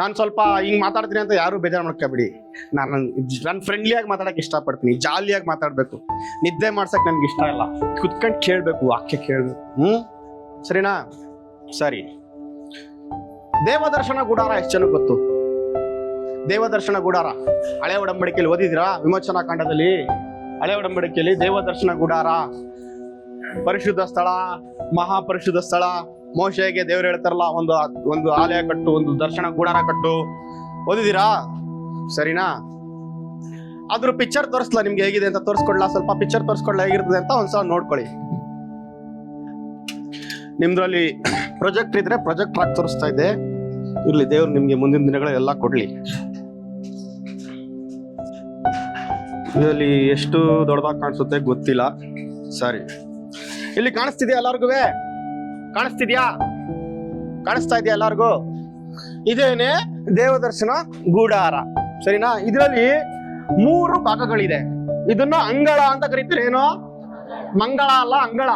ನಾನು ಸ್ವಲ್ಪ ಹಿಂಗ್ ಮಾತಾಡ್ತೀನಿ ಅಂತ ಯಾರು ಬೇಜಾರು ಮಾಡ್ಕೊಬಿಡಿ. ನಾನು ನನ್ನ ಫ್ರೆಂಡ್ಲಿಯಾಗಿ ಮಾತಾಡಕ್ಕೆ ಇಷ್ಟಪಡ್ತೀನಿ ಜಾಲಿಯಾಗಿ ಮಾತಾಡ್ಬೇಕು. ನಿದ್ದೆ ಮಾಡ್ಸಕ್ ನನ್ಗೆ ಇಷ್ಟ ಇಲ್ಲ. ಕುತ್ಕೊಂಡು ಕೇಳ್ಬೇಕು, ವಾಕ್ಯ ಕೇಳ್ಬೇಕು. ಹ್ಮ್? ಸರಿನಾ? ಸರಿ. ದೇವದರ್ಶನ ಗುಡಾರ ಎಷ್ಟು ಜನಕ್ಕೆ ಗೊತ್ತು? ದೇವದರ್ಶನ ಗುಡಾರ. ಹಳೆ ಒಡಂಬಡಿಕೆಯಲ್ಲಿ ಓದಿದಿರಾ ವಿಮೋಚನಾ ಕಾಂಡದಲ್ಲಿ? ಹಳೆ ಒಡಂಬಡಿಕೆಯಲ್ಲಿ ದೇವದರ್ಶನ ಗುಡಾರ. ಪರಿಶುದ್ಧ ಸ್ಥಳ, ಮಹಾಪರಿಶುದ್ಧ ಸ್ಥಳ. ಮೋಶೆಗೆ ದೇವ್ರು ಹೇಳ್ತಾರಲ್ಲ, ಒಂದು ಒಂದು ಆಲಯ ಕಟ್ಟು, ಒಂದು ದರ್ಶನ ಗೂಡಾರ ಕಟ್ಟು. ಓದಿದೀರಾ ಸರಿನಾ? ಅದ್ರ ಪಿಕ್ಚರ್ ತೋರಿಸ್ಲಾ ನಿಮ್ಗೆ ಹೇಗಿದೆ ಅಂತ ತೋರಿಸ್ಕೊಡ್ಲಾ? ಸ್ವಲ್ಪ ಪಿಕ್ಚರ್ ತೋರಿಸ್ಕೊಡ್ಲಾ ಹೇಗಿರ್ತದೆ ಅಂತ ಒಂದ್ಸಲ ನೋಡ್ಕೊಳ್ಳಿ. ನಿಮ್ದ್ರಲ್ಲಿ ಪ್ರೊಜೆಕ್ಟ್ ಇದ್ರೆ ಪ್ರೊಜೆಕ್ಟ್ ಹಾಕಿ ತೋರಿಸ್ತಾ ಇದೆ. ಇರ್ಲಿ, ದೇವ್ರು ನಿಮ್ಗೆ ಮುಂದಿನ ದಿನಗಳೆಲ್ಲ ಕೊಡ್ಲಿ. ಇದರಲ್ಲಿ ಎಷ್ಟು ದೊಡ್ಡದಾಗಿ ಕಾಣಿಸುತ್ತೆ ಗೊತ್ತಿಲ್ಲ. ಸರಿ. ಇಲ್ಲಿ ಕಾಣಿಸ್ತಿದೆ ಎಲ್ಲಾರ್ಗು ಕಾಣಿಸ್ತಿದ್ಯಾ? ಕಾಣಿಸ್ತಾ ಇದೆಯಾ ಎಲ್ಲಾರ್ಗು? ಇದೇನೆ ದೇವದರ್ಶನ ಗೂಡಾರ. ಸರಿನಾ? ಇದರಲ್ಲಿ ಮೂರು ಭಾಗಗಳಿದೆ. ಇದನ್ನ ಅಂಗಳ ಅಂತ ಕರೀತಾರೆ. ಏನು? ಮಂಗಳ ಅಲ್ಲ, ಅಂಗಳ.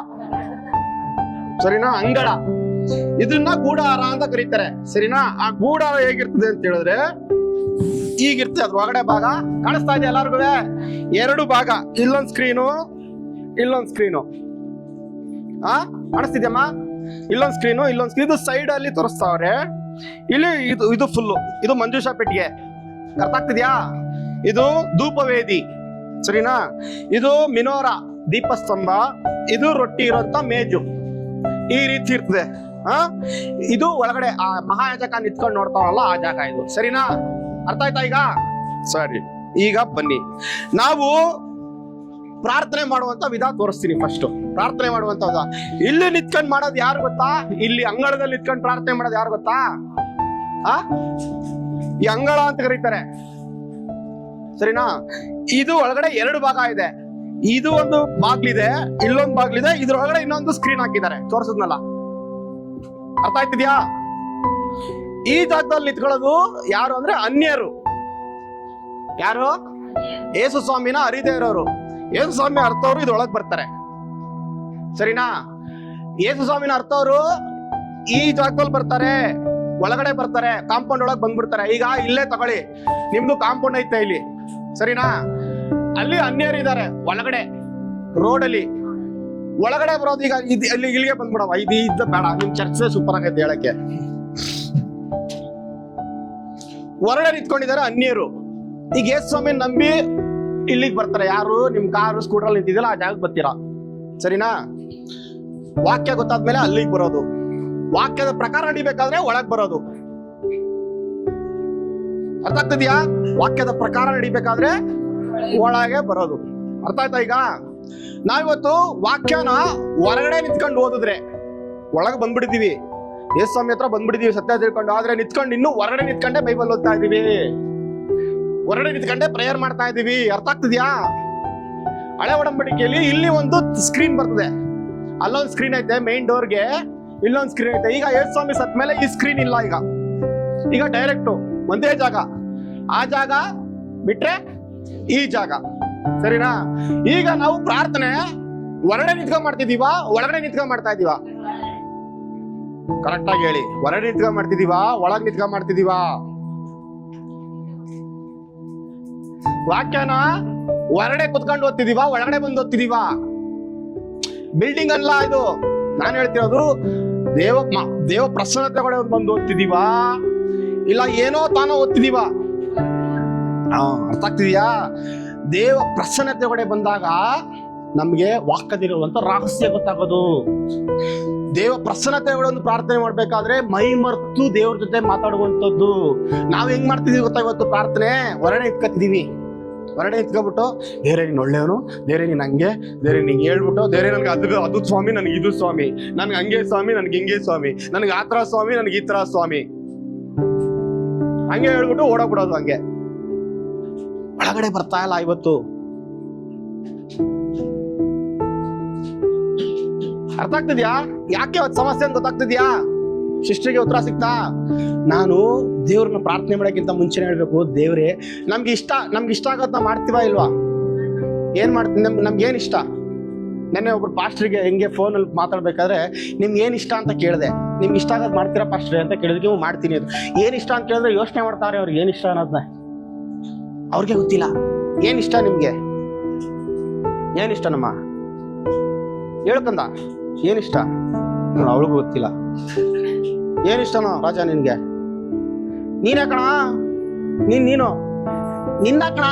ಸರಿನಾ? ಅಂಗಳ. ಇದನ್ನ ಗೂಡಾರ ಅಂತ ಕರೀತಾರೆ. ಸರಿನಾ? ಆ ಗೂಡಾರ ಹೇಗಿರ್ತದೆ ಅಂತ ಹೇಳಿದ್ರೆ, ಈಗಿರ್ತದೆ ಅದ್ರ ಒಳಗಡೆ ಭಾಗ. ಕಾಣಿಸ್ತಾ ಇದೆ ಎಲ್ಲಾರ್ಗು? ಎರಡು ಭಾಗ. ಇಲ್ಲೊಂದ್ ಸ್ಕ್ರೀನು ಇಲ್ಲೊಂದ್ ಸ್ಕ್ರೀನು ಆ? ಕಾಣಿಸ್ತಿದ್ಯಮ್ಮ ಇಲ್ಲೊಂದ್ ಸ್ಕ್ರೀನು ಇಲ್ಲೊಂದು ಸ್ಕ್ರೀನ್ ಇದು ಸೈಡ್ ಅಲ್ಲಿ ತೋರಿಸ್ತಾವ್ರೆ. ಇಲ್ಲಿ ಇದು ಇದು ಫುಲ್ಲು ಇದು ಮಂಜುಷಾ ಪೆಟ್ಟಿಗೆ. ಅರ್ಥ ಆಗ್ತಿದ್ಯಾ? ಇದು ಧೂಪವೇದಿ. ಸರಿನಾ? ಇದು ಮಿನೋರ ದೀಪಸ್ತಂಭ. ಇದು ರೊಟ್ಟಿ ಇರೋಂತ ಮೇಜು. ಈ ರೀತಿ ಇರ್ತದೆ. ಹಾ? ಇದು ಒಳಗಡೆ ಆ ಮಹಾಯಾಜಕ ನಿಂತ್ಕೊಂಡು ನೋಡ್ತಾವಲ್ಲ ಆ ಜಾಗ ಇದು. ಸರಿನಾ? ಅರ್ಥ ಆಯ್ತಾ ಈಗ? ಸರಿ. ಈಗ ಬನ್ನಿ. ನಾವು ಪ್ರಾರ್ಥನೆ ಮಾಡುವಂತ ವಿಧ ತೋರಿಸ್ತೀನಿ ಫಸ್ಟ್ ಪ್ರಾರ್ಥನೆ ಮಾಡುವಂತ ವಿಧ ಇಲ್ಲಿ ನಿಂತ್ಕೊಂಡ್ ಮಾಡೋದು ಯಾರು ಗೊತ್ತಾ? ಇಲ್ಲಿ ಅಂಗಳದಲ್ಲಿ ನಿತ್ಕೊಂಡ್ ಪ್ರಾರ್ಥನೆ ಮಾಡೋದು ಯಾರು ಗೊತ್ತಾ? ಆ? ಈ ಅಂಗಳ ಅಂತ ಕರೀತಾರೆ. ಸರಿನಾ? ಇದು ಒಳಗಡೆ ಎರಡು ಭಾಗ ಇದೆ. ಇದು ಒಂದು ಬಾಗ್ಲಿದೆ, ಇಲ್ಲೊಂದು ಬಾಗ್ಲಿದೆ, ಇದ್ರೊಳಗಡೆ ಇನ್ನೊಂದು ಸ್ಕ್ರೀನ್ ಹಾಕಿದ್ದಾರೆ. ತೋರ್ಸದ್ನಲ್ಲ? ಅರ್ಥ ಆಯ್ತಿದ್ಯಾ? ಈ ಜಾಗದಲ್ಲಿ ನಿಂತ್ಕೊಳ್ಳೋದು ಯಾರು ಅಂದ್ರೆ ಅನ್ಯರು. ಯಾರು? ಯೇಸು ಸ್ವಾಮಿನ ಅರಿದೇ ಇರೋರು. ಯೇಸು ಸ್ವಾಮಿ ಅರ್ಥವ್ರು ಇದ್ರೊಳಗ್ ಬರ್ತಾರೆ. ಸರಿನಾ? ಯೇಸು ಸ್ವಾಮಿನ ಅರ್ಥವ್ರು ಈ ಜಾಗದಲ್ಲಿ ಬರ್ತಾರೆ, ಒಳಗಡೆ ಬರ್ತಾರೆ, ಕಾಂಪೌಂಡ್ ಒಳಗೆ ಬಂದ್ಬಿಡ್ತಾರೆ. ಈಗ ಇಲ್ಲೇ ತಗೊಳ್ಳಿ. ನಿಮ್ದು ಕಾಂಪೌಂಡ್ ಐತೆ ಇಲ್ಲಿ. ಸರಿನಾ? ಅಲ್ಲಿ ಅನ್ಯರಿದ್ದಾರೆ ಒಳಗಡೆ ರೋಡ್ ಅಲ್ಲಿ ಒಳಗಡೆ ಬರೋದು ಈಗ ಇದು ಅಲ್ಲಿ ಇಲ್ಲಿಗೆ ಬಂದ್ಬಿಡವ. ಇದು ಇದ್ದ ಬೇಡ, ನಿಮ್ ಚರ್ಚೆ ಸೂಪರ್ ಆಗೈತೆ ಹೇಳಕ್ಕೆ. ಹೊರಗಡೆ ನಿಂತ್ಕೊಂಡಿದ್ದಾರೆ ಅನ್ಯರು. ಈಗ ಯೇಸು ಸ್ವಾಮಿ ನಂಬಿ ಇಲ್ಲಿಗೆ ಬರ್ತಾರೆ. ಯಾರು? ನಿಮ್ ಕಾರು ಸ್ಕೂಟರ್ ನಿಂತಿದ್ದಲ್ಲ ಆ ಜಾಗಕ್ಕೆ ಬರ್ತೀರಾ? ಸರಿನಾ? ವಾಕ್ಯ ಗೊತ್ತಾದ್ಮೇಲೆ ಅಲ್ಲಿಗೆ ಬರೋದು. ವಾಕ್ಯದ ಪ್ರಕಾರ ನಡಿಬೇಕಾದ್ರೆ ಒಳಗ್ ಬರೋದು. ಅರ್ಥ ಆಗ್ತದ್ಯಾ? ವಾಕ್ಯದ ಪ್ರಕಾರ ನಡಿಬೇಕಾದ್ರೆ ಒಳಗೆ ಬರೋದು. ಅರ್ಥ ಆಯ್ತಾ ಈಗ? ನಾವಿವತ್ತು ವಾಕ್ಯನ ಹೊರಗಡೆ ನಿಂತ್ಕೊಂಡು ಓದಿದ್ರೆ, ಒಳಗೆ ಬಂದ್ಬಿಡ್ತೀವಿ ಎಸ್ ಸ್ವಾಮಿ ಹತ್ರ ಬಂದ್ಬಿಡ್ತೀವಿ ಸತ್ಯ ತಿಳ್ಕೊಂಡು, ಆದ್ರೆ ನಿಂತ್ಕೊಂಡು ಇನ್ನು ಹೊರಗಡೆ ನಿಂತ್ಕೊಂಡೆ ಬೈಬಲ್ ಓದ್ತಾ ಇದೀವಿ. ಹೊರಗಡೆ ನಿಂತ್ಕೊಂಡೆ ಪ್ರೇಯರ್ ಮಾಡ್ತಾ ಇದೀವಿ. ಅರ್ಥ ಆಗ್ತಿದ್ಯಾ? ಹಳೆ ಒಡಂಬಡಿಕೆಯಲ್ಲಿ ಇಲ್ಲಿ ಒಂದು ಸ್ಕ್ರೀನ್ ಬರ್ತದೆ. ಅಲ್ಲೊಂದು ಸ್ಕ್ರೀನ್ ಐತೆ ಮೇನ್ ಡೋರ್ಗೆ ಇಲ್ಲೊಂದು ಸ್ಕ್ರೀನ್ ಐತೆ. ಈಗ ಯೇಸು ಸ್ವಾಮಿ ಸತ್ ಮೇಲೆ ಈ ಸ್ಕ್ರೀನ್ ಇಲ್ಲ ಈಗ. ಈಗ ಡೈರೆಕ್ಟ್ ಒಂದೇ ಜಾಗ. ಆ ಜಾಗ ಬಿಟ್ರೆ ಈ ಜಾಗ. ಸರಿನಾ? ಈಗ ನಾವು ಪ್ರಾರ್ಥನೆ ಹೊರಗಡೆ ನಿಂತ್ಕೊಂಡ್ ಮಾಡ್ತಿದೀವ ಒಳಗಡೆ ನಿಂತ್ಕೊಂಡ್ ಮಾಡ್ತಾ ಇದೀವ ಕರೆಕ್ಟ್ ಆಗಿ ಹೇಳಿ. ಹೊರಗಡೆ ನಿಂತ್ಕೊಂಡ್ ಮಾಡ್ತಿದೀವ ಒಳಗ್ ನಿಂತ್ಕೊಂಡ್ ಮಾಡ್ತಿದೀವಾ ವಾಕ್ಯನ ಹೊರಗಡೆ ಕುತ್ಕೊಂಡು ಓದ್ತಿದೀವಾ ಒಳಗಡೆ ಬಂದು ಓದ್ತಿದೀವಾ ಬಿಲ್ಡಿಂಗ್ ಅಲ್ಲ ಇದು. ನಾನು ಹೇಳ್ತಿರೋದು, ದೇವ ದೇವ ಪ್ರಸನ್ನತೆ ಕಡೆ ಬಂದು ಓದ್ತಿದೀವಾ? ಇಲ್ಲ ಏನೋ ತಾನೋ ಓದ್ತಿದೀವಾ? ಅರ್ಥ ಆಗ್ತಿದ್ಯಾ? ದೇವ ಪ್ರಸನ್ನತೆ ಕಡೆ ಬಂದಾಗ ನಮ್ಗೆ ವಾಕ್ಯದಿರುವಂತ ರಹಸ್ಯ ಗೊತ್ತಾಗೋದು. ದೇವ ಪ್ರಸನ್ನತೆ ಒಂದು ಪ್ರಾರ್ಥನೆ ಮಾಡ್ಬೇಕಾದ್ರೆ ಮೈ ಮರ್ತು ದೇವ್ರ ಜೊತೆ ಮಾತಾಡುವಂಥದ್ದು. ನಾವ್ ಹೆಂಗ್ ಮಾಡ್ತಿದೀವಿ ಗೊತ್ತಾ ಇವತ್ತು ಪ್ರಾರ್ಥನೆ? ಹೊರಗಡೆ ಇಟ್ಕೊತಿದೀವಿ. ಹೊರಗಡೆ ಇಟ್ಕೊಬಿಟ್ಟು ಬೇರೆ ನೀನು ಒಳ್ಳೆಯವನು ಬೇರೆ ನೀನು ಹಂಗೆ ಬೇರೆ ನಿಂಗೆ ಹೇಳ್ಬಿಟ್ಟು ಬೇರೆ ನನಗೆ ಅದು ಅದು ಸ್ವಾಮಿ, ನನಗೆ ಇದು ಸ್ವಾಮಿ, ನನಗೆ ಹಂಗೆ ಸ್ವಾಮಿ, ನನಗೆ ಹಿಂಗೆ ಸ್ವಾಮಿ, ನನಗೆ ಆ ಥರ ಸ್ವಾಮಿ, ನನಗೆ ಈ ಥರ ಸ್ವಾಮಿ. ಹಂಗೆ ಹೇಳ್ಬಿಟ್ಟು ಓಡೋಗ್ಬಿಡೋದು ಹಂಗೆ. ಒಳಗಡೆ ಬರ್ತಾ ಇಲ್ಲ ಇವತ್ತು. ಅರ್ಥ ಆಗ್ತಿದ್ಯಾ? ಯಾಕೆ ಸಮಸ್ಯೆ ಅಂತ ಗೊತ್ತಾಗ್ತಿದ್ಯಾ? ಶಿಷ್ಟಿಗೆ ಉತ್ತರ ಸಿಗ್ತಾ? ನಾನು ದೇವ್ರನ್ನ ಪ್ರಾರ್ಥನೆ ಮಾಡೋಕ್ಕಿಂತ ಮುಂಚೆ ಹೇಳಬೇಕು, ದೇವ್ರೆ, ನಮ್ಗೆ ಇಷ್ಟ ನಮ್ಗೆ ಇಷ್ಟ ಆಗೋದು ನಾವು ಮಾಡ್ತೀವ ಇಲ್ವಾ? ಏನು ಮಾಡ್ತೀವಿ ನಮ್, ನಮ್ಗೆ ಏನ್ ಇಷ್ಟ? ನೆನ್ನೆ ಒಬ್ರು ಪಾಸ್ಟ್ರಿಗೆ ಹೆಂಗೆ ಫೋನಲ್ಲಿ ಮಾತಾಡ್ಬೇಕಾದ್ರೆ, ನಿಮ್ಗೆ ಏನು ಇಷ್ಟ ಅಂತ ಕೇಳಿದೆ. ನಿಮ್ಗೆ ಇಷ್ಟ ಆಗೋದು ಮಾಡ್ತೀರಾ ಪಾಸ್ಟ್ರಿ ಅಂತ ಕೇಳಿದ್ಕೆ ನೀವು ಮಾಡ್ತೀನಿ ಅದು. ಏನು ಇಷ್ಟ ಅಂತ ಕೇಳಿದ್ರೆ ಯೋಚನೆ ಮಾಡ್ತಾರೆ ಅವ್ರಿಗೆ ಏನು ಇಷ್ಟ ಅನ್ನೋದನ್ನ ಅವ್ರಿಗೆ ಗೊತ್ತಿಲ್ಲ. ಏನು ಇಷ್ಟ ನಿಮಗೆ? ಏನು ಇಷ್ಟ ನಮ್ಮ? ಹೇಳ್ಕಂದ. ಏನು ಇಷ್ಟ? ಅವಳಿಗೂ ಗೊತ್ತಿಲ್ಲ. ಏನು ಇಷ್ಟನೋ ರಾಜ ನಿನ್ಗೆ? ನೀನೇ ಕಣ ನೀನ್ ನೀನು? ನಿನ್ನ ಕಣ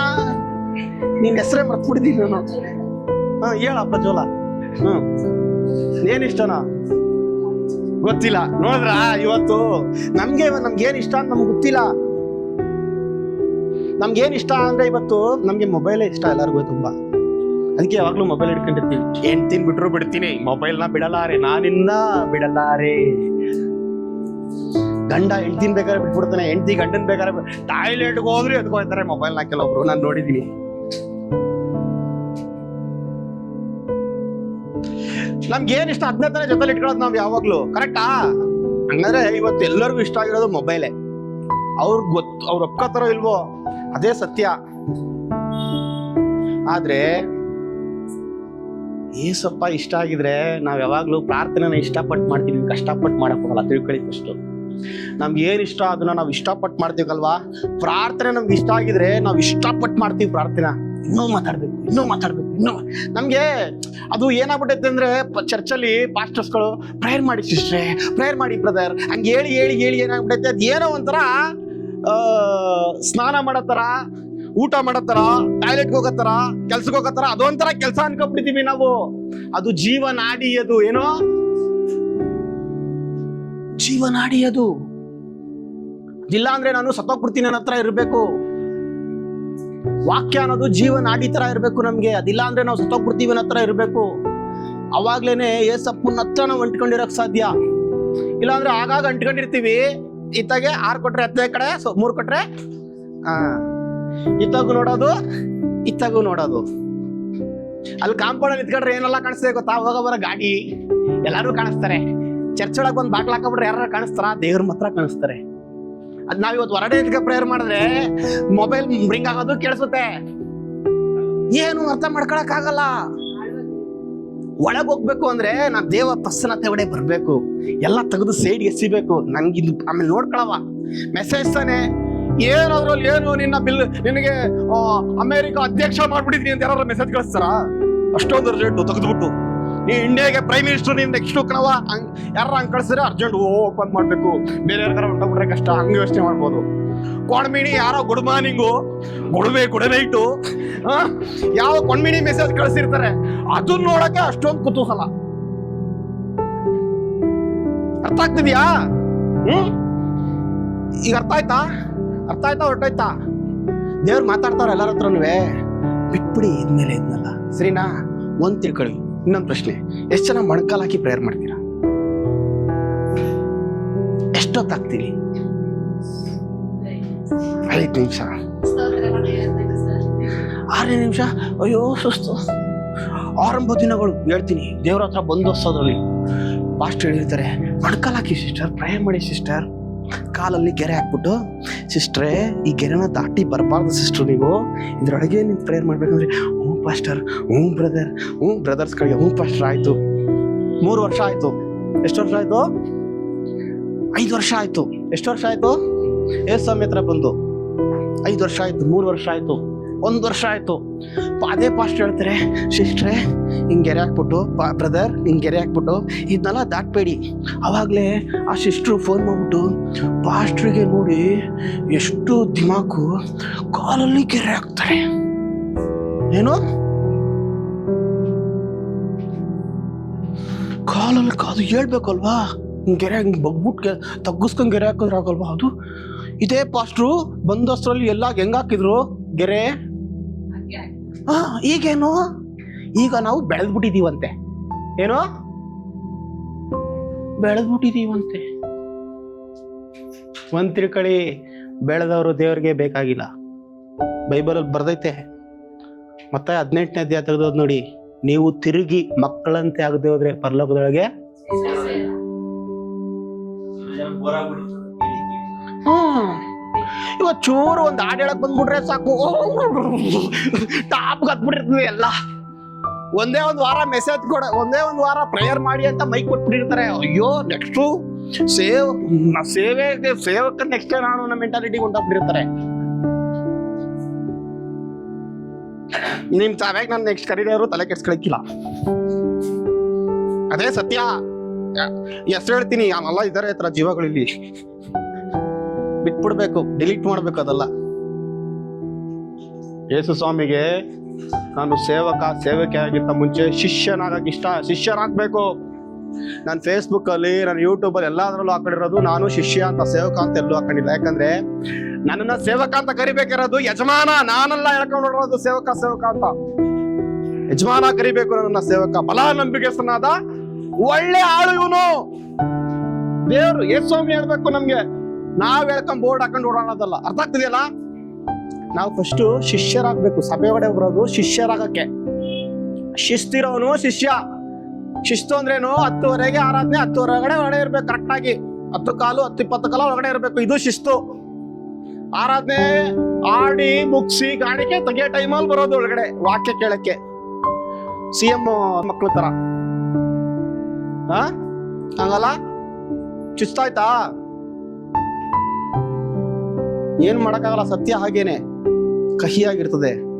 ನಿನ್ನ ಹೆಸರೇ ಬಿಡ್ತೀನಿ ನಾನು. ಹಾ ಹೇಳಪ್ಪ ಜೋಲ. ಹ್ಮ್ ಇಷ್ಟನಾ? ಗೊತ್ತಿಲ್ಲ. ನೋಡಿದ್ರ ಇವತ್ತು? ನಮ್ಗೆ ನಮ್ಗೆ ಏನ್ ಇಷ್ಟ ಅಂತ ನಮ್ಗೆ ಗೊತ್ತಿಲ್ಲ. ನಮ್ಗೆ ಏನ್ ಇಷ್ಟ ಅಂದ್ರೆ ಇವತ್ತು ನಮ್ಗೆ ಮೊಬೈಲೇ ಇಷ್ಟ ಎಲ್ಲರಿಗೂ ತುಂಬಾ. ಅದಕ್ಕೆ ಯಾವಾಗ್ಲೂ ಮೊಬೈಲ್ ಹಿಡ್ಕೊಂಡಿರ್ತೀವಿ. ತಿನ್ ಬಿಟ್ರು ಬಿಡ್ತೀನಿ. ಮೊಬೈಲ್ನ ಬಿಡಲಾರೆ, ನಾನಿನ್ನ ಬಿಡಲಾರೆ. ಗಂಡ ಹೆಂಡ್ತಿನ ಬೇಕಾದ್ರೆ ಬಿಟ್ಬಿಡ್ತಾನೆ, ಹೆಂಡ್ತಿ ಗಂಡನ್ ಬೇಕಾದ್ರೆ ಟಾಯ್ಲೆಟ್ಗೆ ಹೋದ್ರೆ ಎದ್ಕೊಳ್ತಾರೆ ಮೊಬೈಲ್ ನಾ ಕೆಲವೊಬ್ರು ನಾನು ನೋಡಿದೀನಿ. ನಮ್ಗೆ ಏನ್ ಇಷ್ಟ ಹದಿನೈದು ತಾನೇ ಜೊತೆಲಿ ಇಟ್ಕೊಳ್ಳೋದು ನಾವ್ ಯಾವಾಗ್ಲೂ? ಕರೆಕ್ಟಾ ಹಂಗಂದ್ರೆ ಇವತ್ತು ಎಲ್ಲರಿಗೂ ಇಷ್ಟ ಆಗಿರೋದು ಮೊಬೈಲೇ ಅವ್ರಿಗೆ ಗೊತ್ತು ಅವ್ರು ಒಪ್ಕೋತಾರೋ ಇಲ್ವೋ, ಅದೇ ಸತ್ಯ. ಆದ್ರೆ, ಏಸಪ್ಪ ಇಷ್ಟ ಆಗಿದ್ರೆ ನಾವ್ ಯಾವಾಗ್ಲೂ ಪ್ರಾರ್ಥನೆನ ಇಷ್ಟಪಟ್ಟು ಮಾಡ್ತೀವಿ ಕಷ್ಟಪಟ್ಟು ಮಾಡಕ್ ಹೋಗಲ್ಲ ತಿಳ್ಕೊಳ್ಳಿ ಫಸ್ಟ್ ನಮ್ಗೆ ಏನು ಇಷ್ಟ, ಅದನ್ನ ನಾವು ಇಷ್ಟಪಟ್ಟು ಮಾಡ್ತೀವಲ್ವಾ? ಪ್ರಾರ್ಥನೆ ನಮ್ಗೆ ಇಷ್ಟ ಆಗಿದ್ರೆ ನಾವು ಇಷ್ಟಪಟ್ಟು ಮಾಡ್ತೀವಿ ಪ್ರಾರ್ಥನೆ. ಇನ್ನೂ ಮಾತಾಡ್ಬೇಕು ಇನ್ನೂ ಮಾತಾಡ್ಬೇಕು, ಇನ್ನೂ ನಮ್ಗೆ ಅದು ಏನಾಗ್ಬಿಟ್ಟೈತೆ ಅಂದ್ರೆ ಚರ್ಚಲ್ಲಿ ಪಾಸ್ಟರ್ಸ್ಗಳು ಪ್ರೇಯರ್ ಮಾಡಿ ಸಿಸ್ಟ್ರೆ, ಪ್ರೇಯರ್ ಮಾಡಿ ಬ್ರದರ್, ಹಂಗೆ ಹೇಳಿ ಹೇಳಿ ಹೇಳಿ ಏನಾಗ್ಬಿಟ್ಟೈತೆ, ಅದು ಏನೋ ಒಂಥರ ಸ್ನಾನ ಮಾಡೋ ಊಟ ಮಾಡತ್ತಾರ ಟಾಯ್ಲೆಟ್ ಟಾಯ್ಲೆಟ್ಗೆ ಹೋಗೋ ಥರ ಕೆಲ್ಸಕ್ಕೆ ಹೋಗತ್ತಾರ ಥರ, ಅದೊಂಥರ ಕೆಲಸ ಅನ್ಕೊಂಡ್ಬಿಡ್ತೀವಿ ನಾವು. ಅದು ಜೀವನಾಡಿ ಅದು, ಏನೋ ಜೀವನಾಡಿ ಅದು ಇಲ್ಲ ಅಂದ್ರೆ ನಾನು ಸತ್ತೋಗ್ಬಿಡ್ತೀನಿ ನನ್ನ ಹತ್ರ ಇರಬೇಕು. ವಾಕ್ಯ ಅನ್ನೋದು ಜೀವನಾಡಿ ತರ ಇರಬೇಕು ನಮ್ಗೆ. ಅದಿಲ್ಲ ಅಂದ್ರೆ ನಾವು ಸತ್ತೋಗ್ಬಿಡ್ತೀವಿ ಹತ್ರ ಇರಬೇಕು. ಅವಾಗ್ಲೇನೆ ಏಸಪ್ಪನ ಹತ್ರ ನಾವು ಅಂಟ್ಕೊಂಡಿರಕ್ ಸಾಧ್ಯ. ಇಲ್ಲಾಂದ್ರೆ ಆಗಾಗ ಅಂಟ್ಕೊಂಡಿರ್ತೀವಿ. ಇತ್ತಾಗೆ ಆರು ಕೊಟ್ರೆ ಹತ್ತನೇ ಕಡೆ ಮೂರು ಕೊಟ್ರೆ, ಆ ಇತ್ತಾಗೂ ನೋಡೋದು ಇತ್ತಾಗೂ ನೋಡೋದು. ಅಲ್ಲಿ ಕಾಂಪೌಂಡ್ ನಿಂತ್ಕೊಂಡ್ರೆ ಏನೆಲ್ಲ ಕಾಣಿಸ್ತದೆ ಗೊತ್ತಾ? ಹೋಗೋ ಬರೋ ಗಾಡಿ. ಎಲ್ಲಾರು ಕಾಣಿಸ್ತಾರೆ. ಚರ್ಚ್ ಒಳಗೆ ಒಂದು ಬಾಗ್ಲ ಹಾಕೊಂಡ್ರೆ ಯಾರು ಕಾಣಿಸ್ತಾರ? ದೇವ್ರ ಮಾತ್ರ ಕಾಣಿಸ್ತಾರೆ. ಅದ್ ನಾವ್ ಇವತ್ತು ಹೊರಡೆ ಪ್ರೇಯರ್ ಮಾಡಿದ್ರೆ ಮೊಬೈಲ್ ರಿಂಗ್ ಆಗೋದು ಕೇಳಿಸುತ್ತೆ. ಏನು ಅರ್ಥ ಮಾಡ್ಕೊಳಕ್ ಆಗಲ್ಲ ಒಳಗ್ ಹೋಗ್ಬೇಕು ಅಂದ್ರೆ ನಾ ದೇವ ಪ್ರಸನ್ನತೆ ಒಡೆ ಬರ್ಬೇಕು. ಎಲ್ಲ ತೆಗೆದು ಸೈಡ್ ಎಸಿಬೇಕು. ನಂಗೆ ಇದು ಆಮೇಲೆ ನೋಡ್ಕೊಳವ. ಮೆಸೇಜ್ ತಾನೆ. ಏನು ಅದ್ರಲ್ಲಿ ಏನು ನಿನ್ನ ಬಿಲ್ ನಿನಗೆ ಅಮೇರಿಕಾ ಅಧ್ಯಕ್ಷ ಮಾಡ್ಬಿಟ್ಟಿದ್ನಿ ಅಂತ ಯಾರು ಮೆಸೇಜ್ ಕಳಿಸ್ತಾರ? ಅಷ್ಟೊಂದು ಅರ್ಜೆಂಟ್ ತೆಗೆದ್ಬಿಟ್ಟು. ನೀ ಇಂಡಿಯಾಗೆ ಪ್ರೈಮ್ ಮಿನಿಸ್ಟರ್ ನೀನ್ ನೆಕ್ಸ್ಟ್ ಕಣವ ಹಂಗ್ ಯಾರ ಹಂಗ್ ಕಳ್ಸಿದ್ರೆ ಅರ್ಜೆಂಟ್ ಓಪನ್ ಮಾಡ್ಬೇಕು. ಬೇರೆ ಯಾರ ಹೊಂಟೋಗ್ಬಿಟ್ರೆ ಕಷ್ಟ, ಹಂಗ ಯೋಚನೆ ಮಾಡ್ಬೋದು. ಕೊಣ್ಮಿಣಿ ಯಾರೋ good morning goodbye good night ಯಾವ ಕೊಣ್ಮಿಣಿ ಮೆಸೇಜ್ ಕಳ್ಸಿರ್ತಾರೆ ಅದನ್ನ ನೋಡಕ್ಕೆ ಅಷ್ಟೊಂದು ಕುತೂಹಲ. ಅರ್ಥ ಆಗ್ತಿದ್ಯಾ? ಹ್ಮ್? ಈಗ ಅರ್ಥ ಆಯ್ತಾ? ಅರ್ಥ ಆಯ್ತಾ, ಹೊರಟಾಯ್ತಾ? ದೇವ್ರು ಮಾತಾಡ್ತಾರ ಎಲ್ಲರ ಹತ್ರನೂ ಬಿಟ್ಬಿಡಿ, ಇದ್ಮೇಲೆ ಇದ್ನಲ್ಲ. ಸರಿನಾ? ಒಂದ್ ತಿಳ್ಕೊಳ್ಳಿ ಇನ್ನೊಂದು ಪ್ರಶ್ನೆ, ಎಷ್ಟು ಜನ ಮೊಣಕಾಲ್ ಪ್ರೇಯರ್ ಮಾಡ್ತೀರಾ? ಎಷ್ಟೊತ್ತಾಗ್ತೀರಿ? ಐದು ನಿಮಿಷ. ಆರನೇ ನಿಮಿಷ? ಅಯ್ಯೋ, ಸುಸ್ತು. ಆರಂಭ ದಿನಗಳು, ಹೇಳ್ತೀನಿ, ದೇವ್ರ ಹತ್ರ ಬಂದು ಹೊಸೋದ್ರಲ್ಲಿ ಪಾಸ್ಟ್ ಹೇಳಿರ್ತಾರೆ ಮೊಣಕಾಲ್ ಸಿಸ್ಟರ್ ಪ್ರೇಯರ್ ಮಾಡಿ ಸಿಸ್ಟರ್ ಕಾಲಲ್ಲಿ ಗೆರೆ ಹಾಕ್ಬಿಟ್ಟು ಸಿಸ್ಟ್ರೇ ಈ ಗೆರೆನ ದಾಟಿ ಬರಬಾರ್ದು ಸಿಸ್ಟರ್ ನೀವು. ಇದ್ರೊಳಗೆ ನೀವು ಪ್ರೇಯರ್ ಮಾಡ್ಬೇಕಂದ್ರೆ ಪಾಸ್ಟರ್ ಹ್ಞೂ ಬ್ರದರ್ ಹ್ಞೂ ಬ್ರದರ್ಸ್ ಕಡೆಗೆ ಹ್ಞೂ ಪಾಸ್ಟರ್ ಆಯಿತು. ಮೂರು ವರ್ಷ ಆಯಿತು. ಎಷ್ಟು ವರ್ಷ ಆಯಿತು? ಐದು ವರ್ಷ ಆಯಿತು. ಎಷ್ಟು ವರ್ಷ ಆಯಿತು? ಸ್ವಾಮಿ ಹತ್ರ ಬಂದು. ಐದು ವರ್ಷ ಆಯಿತು, ಮೂರು ವರ್ಷ ಆಯಿತು, ಒಂದು ವರ್ಷ ಆಯಿತು. ಅದೇ ಪಾಸ್ಟ್ ಹೇಳ್ತಾರೆ ಸಿಸ್ಟ್ರೆ ಹಿಂಗೆ ಗೆರೆ ಹಾಕ್ಬಿಟ್ಟು ಬ್ರದರ್ ಹಿಂಗೆ ಗೆರೆ ಹಾಕ್ಬಿಟ್ಟು, ಇದನ್ನೆಲ್ಲ ದಾಟಬೇಡಿ. ಆವಾಗಲೇ ಆ ಸಿಸ್ಟ್ರು ಫೋನ್ ಮಾಡಿಬಿಟ್ಟು ಪಾಸ್ಟ್ರಿಗೆ ನೋಡಿ, ಎಷ್ಟು ದಿಮಾಕು, ಕಾಲಲ್ಲಿ ಗೆರೆ ಹಾಕ್ತಾರೆ. ಏನು ಕಾಲಲ್ಲಿ ಅದು ಹೇಳ್ಬೇಕಲ್ವಾ? ಗೆರೆ, ಹಿಂಗೆ ಬಗ್ಬಿಟ್ಟು ತಗ್ಗಿಸ್ಕೊಂಡು ಗೆರೆ ಹಾಕಿದ್ರೆ ಆಗಲ್ವಾ ಅದು? ಇದೇ ಪಾಸ್ಟ್ರು ಬಂದಷ್ಟರಲ್ಲಿ ಎಲ್ಲ ಹೆಂಗ್ ಹಾಕಿದ್ರು? ಗೆರೆ? ಹಾ, ಈಗೇನು? ಈಗ ನಾವು ಬೆಳೆದ್ಬಿಟ್ಟಿದೀವಂತೆ. ಏನು? ಬೆಳೆದ್ಬಿಟ್ಟಿದೀವಂತೆ. ಒಂದ್ ತಿಳ್ಕಳಿ ಬೆಳೆದವರು ದೇವ್ರಿಗೆ ಬೇಕಾಗಿಲ್ಲ. ಬೈಬಲಲ್ಲಿ ಬರ್ದೈತೆ. ಮತ್ತೆ ಹದಿನೆಂಟನೇ ಅಧ್ಯಾಯ ತೆಗೆದೋದು ನೋಡಿ, ನೀವು ತಿರುಗಿ ಮಕ್ಕಳಂತೆ ಆಗದೆ ಹೋದ್ರೆ ಪರಲೋಕದೊಳಗೆ? ಇವತ್ತು ಚೂರು ಒಂದು ಹಾಡು ಹೇಳಕ್ ಬಂದ್ಬಿಟ್ರೆ ಸಾಕು. ಟಾಪ್ ಹತ್ಬಿಟ್ಟಿರ್ತದೆ ಎಲ್ಲ. ಒಂದೇ ಒಂದು ವಾರ ಮೆಸೇಜ್ ಕೊಡ, ಒಂದೇ ಒಂದು ವಾರ ಪ್ರೇಯರ್ ಮಾಡಿ ಅಂತ ಮೈಕ್ ಕೊಟ್ಬಿಟ್ಟಿರ್ತಾರೆ. ಅಯ್ಯೋ ನೆಕ್ಸ್ಟು ಸೇವ್ ಸೇವೆ ಸೇವಕ ನೆಕ್ಸ್ಟ್ ನಾನು ನಮ್ಮ ಮೆಂಟಾಲಿಟಿ ಹೊಂಟೋಗ್ಬಿಟ್ಟಿರ್ತಾರೆ ನಿಮ್ ತಾವ್ಯಾಗ ನನ್ನ ನೆಕ್ಸ್ಟ್ ಕರೀರಿಯವರು ತಲೆ ಕೆಡ್ಸ್ಕೊಳಕ್ಕಿಲ್ಲ. ಅದೇ ಸತ್ಯ. ಹೆಸರು ಹೇಳ್ತೀನಿ ಅವೆಲ್ಲ ಇದಾರೆ ಈ ಜೀವಗಳು ಇಲ್ಲಿ ಬಿಟ್ಬಿಡ್ಬೇಕು ಡಿಲೀಟ್ ಮಾಡ್ಬೇಕು ಅದೆಲ್ಲ. ಯೇಸು ಸ್ವಾಮಿಗೆ ನಾನು ಸೇವಕ ಸೇವಕಿ ಆಗಿಂತ ಮುಂಚೆ ಶಿಷ್ಯನಾಗಕ್ಕೆ ಇಷ್ಟ, ಶಿಷ್ಯನಾಗ್ಬೇಕು. ನಾನು ಫೇಸ್ಬುಕ್ ಅಲ್ಲಿ, ನಾನು ಯೂಟ್ಯೂಬ್ ಅಲ್ಲಿ ಎಲ್ಲಾದ್ರಲ್ಲೂ ಹಾಕೊಂಡಿರೋದು ನಾನು ಶಿಷ್ಯ ಅಂತ, ಸೇವಕ ಅಂತ ಎಲ್ಲೂ ಹಾಕೊಂಡಿಲ್ಲ. ಯಾಕಂದ್ರೆ ನನ್ನನ್ನ ಸೇವಕ ಅಂತ ಕರಿಬೇಕಿರೋದು ಯಜಮಾನ, ನಾನೆಲ್ಲ ಹೇಳ್ಕೊಂಡು ಸೇವಕ ಸೇವಕ ಅಂತ. ಯಜಮಾನ ಕರಿಬೇಕು ನನ್ನ ಸೇವಕ. ಬಲ ನಂಬಿಕೆಸನಾದ ಒಳ್ಳೆ ಆಳು ಇವನು. ದೇವರು ಯೇಸ್ವಾಮಿ ಸ್ವಾಮಿ ಹೇಳ್ಬೇಕು ನಮ್ಗೆ. ನಾವ್ ಹೇಳ್ಕೊಂಡ್ ಬೋರ್ಡ್ ಹಾಕೊಂಡು ಓಡೋಣದಲ್ಲ ಅರ್ಥ ಆಗ್ತಿದೆಯಲ್ಲ? ನಾವು ಫಸ್ಟ್ ಶಿಷ್ಯರಾಗ್ಬೇಕು. ಸಭೆ ಒಡೆ ಬರೋದು ಶಿಷ್ಯರಾಗಕ್ಕೆ. ಶಿಸ್ತಿರೋನು ಶಿಷ್ಯ. ಶಿಸ್ತು ಅಂದ್ರೇನು? ಹತ್ತುವರೆಗೆ ಆರಾಧನೆ ಹತ್ತುವರೆಗಡೆ ಒಳಗಡೆ ಇರ್ಬೇಕು ಕರೆಕ್ಟ್ ಆಗಿ. ಹತ್ತು ಕಾಲು, ಹತ್ತು ಇಪ್ಪತ್ತು ಕಾಲ ಒಳಗಡೆ ಇರ್ಬೇಕು. ಇದು ಶಿಸ್ತು. ಆರಾಧನೆ ಆಡಿ ಮುಗಿಸಿ ಗಾಡಿಗೆ ತೆಗಿಯೋ ಟೈಮಲ್ಲಿ ಬರೋದು ಒಳಗಡೆ, ವಾಕ್ಯ ಕೇಳಕ್ಕೆ. ಸಿ ಎಂ ಮಕ್ಳ ತರ. ಹಂಗಲ್ಲ? ಚುಸ್ತಾಯ್ತಾ ಏನ್ ಮಾಡಕ್ಕಾಗಲ್ಲ, ಸತ್ಯ ಹಾಗೇನೆ. ಕಹಿಯಾಗಿರ್ತದೆ.